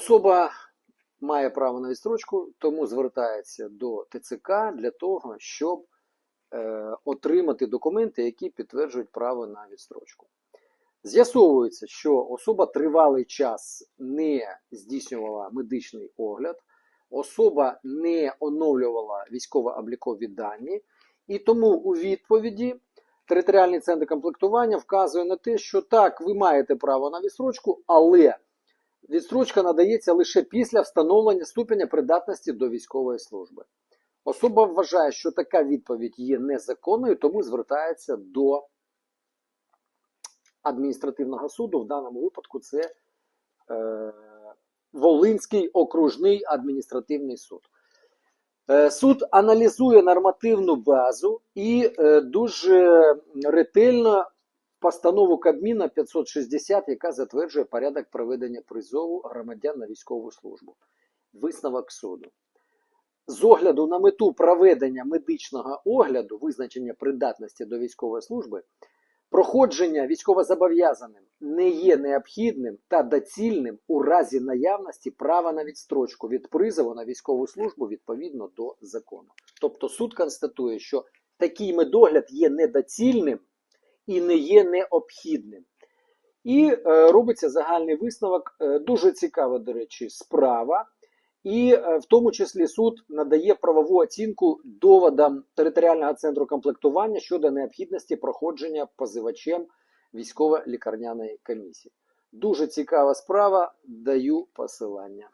Особа має право на відстрочку, тому звертається до ТЦК для того, щоб е, отримати документи, які підтверджують право на відстрочку. З'ясовується, що особа тривалий час не здійснювала медичний огляд, особа не оновлювала військово-облікові дані, і тому у відповіді територіальний центр комплектування вказує на те, що так, ви маєте право на відстрочку, але відстрочка надається лише після встановлення ступеня придатності до військової служби. Особа вважає, що така відповідь є незаконною, тому звертається до адміністративного суду. В даному випадку це е, Волинський окружний адміністративний суд. Е, Суд аналізує нормативну базу і е, дуже ретельно постанову Кабміна 560, яка затверджує порядок проведення призову громадян на військову службу. Висновок суду. З огляду на мету проведення медичного огляду, визначення придатності до військової служби, проходження військовозобов'язаним не є необхідним та доцільним у разі наявності права на відстрочку від призову на військову службу відповідно до закону. Тобто суд констатує, що такий медогляд є недоцільним і не є необхідним. І е, робиться загальний висновок. Е, дуже цікава, до речі, справа. І е, в тому числі суд надає правову оцінку доводам територіального центру комплектування щодо необхідності проходження позивачем військово-лікарняної комісії. Дуже цікава справа. Даю посилання.